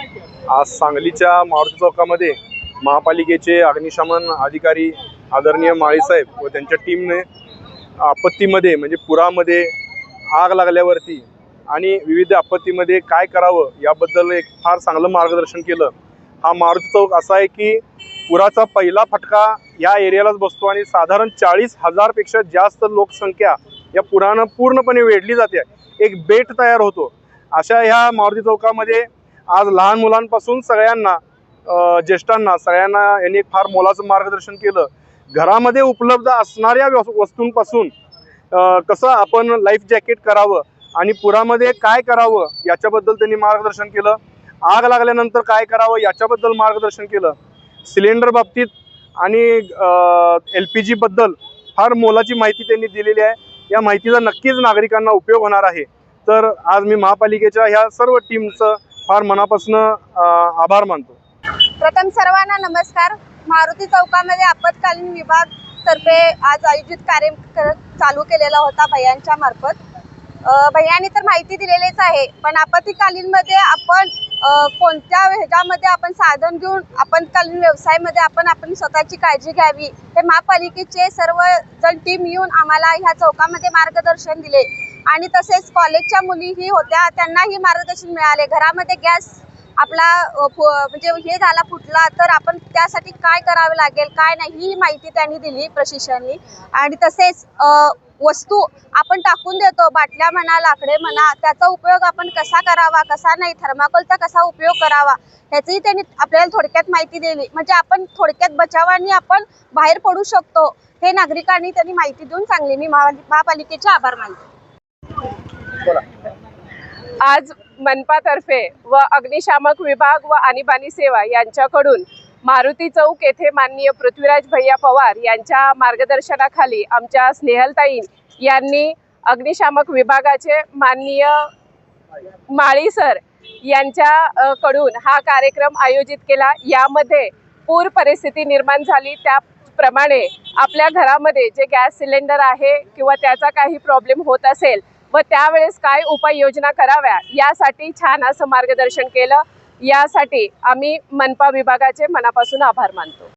आज सांगलीच्या मारुती चौकामध्ये महापालिकेचे अग्निशमन अधिकारी आदरणीय माळीसाहेब व त्यांच्या टीमने आपत्तीमध्ये म्हणजे पुरामध्ये आग लागल्यावरती आणि विविध आपत्तीमध्ये काय करावं याबद्दल एक फार चांगलं मार्गदर्शन केलं. हा मारुती चौक असा आहे की पुराचा पहिला फटका या एरियालाच बसतो आणि साधारण चाळीस हजारपेक्षा जास्त लोकसंख्या या पुरानं पूर्णपणे वेढली जाते. एक बेट तयार होतो. अशा ह्या मारुती चौकामध्ये आज लहान मुलांपासून सगळ्यांना ज्येष्ठांना सगळ्यांना यांनी एक फार मोलाचं मार्गदर्शन केलं. घरामध्ये उपलब्ध असणाऱ्या वस्तूंपासून कसं आपण लाईफ जॅकेट करावं आणि पुरामध्ये काय करावं याच्याबद्दल त्यांनी मार्गदर्शन केलं. आग लागल्यानंतर काय करावं याच्याबद्दल मार्गदर्शन केलं. सिलेंडर बाबतीत आणि एल पी जीबद्दल फार मोलाची माहिती त्यांनी दिलेली आहे. या माहितीचा नक्कीच नागरिकांना उपयोग होणार आहे. तर आज मी महापालिकेच्या ह्या सर्व टीमचं फार मनापासून आभार मानतो. प्रथम सर्वांना नमस्कार. मारुती चौकामध्ये आपत्कालीन विभाग तर्फे आज आयोजित कार्यक्रम चालू केलेला होता भैयांच्या मार्फत. भैयानी भैयांनी तर माहिती दिलेलीच आहे पण आपत्कालीन मध्ये आपण कोणत्या ह्याच्यामध्ये आपण साधन घेऊन आपत्कालीन व्यवसायामध्ये आपण आपण स्वतःची काळजी घ्यावी हे महापालिकेचे सर्वजण टीम येऊन आम्हाला ह्या चौकामध्ये मार्गदर्शन दिले. आणि तसेच कॉलेजच्या मुलीही होत्या त्यांनाही मार्गदर्शन मिळाले. घरामध्ये गॅस आपला म्हणजे हे झाला फुटला तर आपण त्यासाठी काय करावे लागेल काय नाही ही माहिती त्यांनी दिली प्रशिक्षणनी. आणि तसेच वस्तू आपण टाकून देतो बाटल्या म्हणा लाकडे म्हणा त्याचा उपयोग आपण कसा करावा कसा नाही थर्माकोलचा कसा उपयोग करावा ह्याचीही त्यांनी आपल्याला थोडक्यात माहिती दिली. म्हणजे आपण थोडक्यात बचावाने आपण बाहेर पडू शकतो हे नागरिकांनी त्यांनी माहिती देऊन चांगली मी महा- महापालिकेचे आभार मानते. आज मनपातर्फे व अग्निशामक विभाग व आणीबाणी सेवा यांच्याकडून मारुती चौक येथे माननीय पृथ्वीराज भैया पवार यांच्या मार्गदर्शनाखाली आमच्या स्नेहलताईन यांनी अग्निशामक विभागाचे माननीय माळी सर यांच्याकडून हा कार्यक्रम आयोजित केला. यामध्ये पूर परिस्थिती निर्माण झाली. त्याप्रमाणे आपल्या घरामध्ये जे गॅस सिलेंडर आहे किंवा त्याचा काही प्रॉब्लेम होत असेल व त्यावेळेस काय उपाययोजना कराव्या यासाठी छान असं मार्गदर्शन केलं. यासाठी आम्ही मनपा विभागाचे मनापासून आभार मानतो.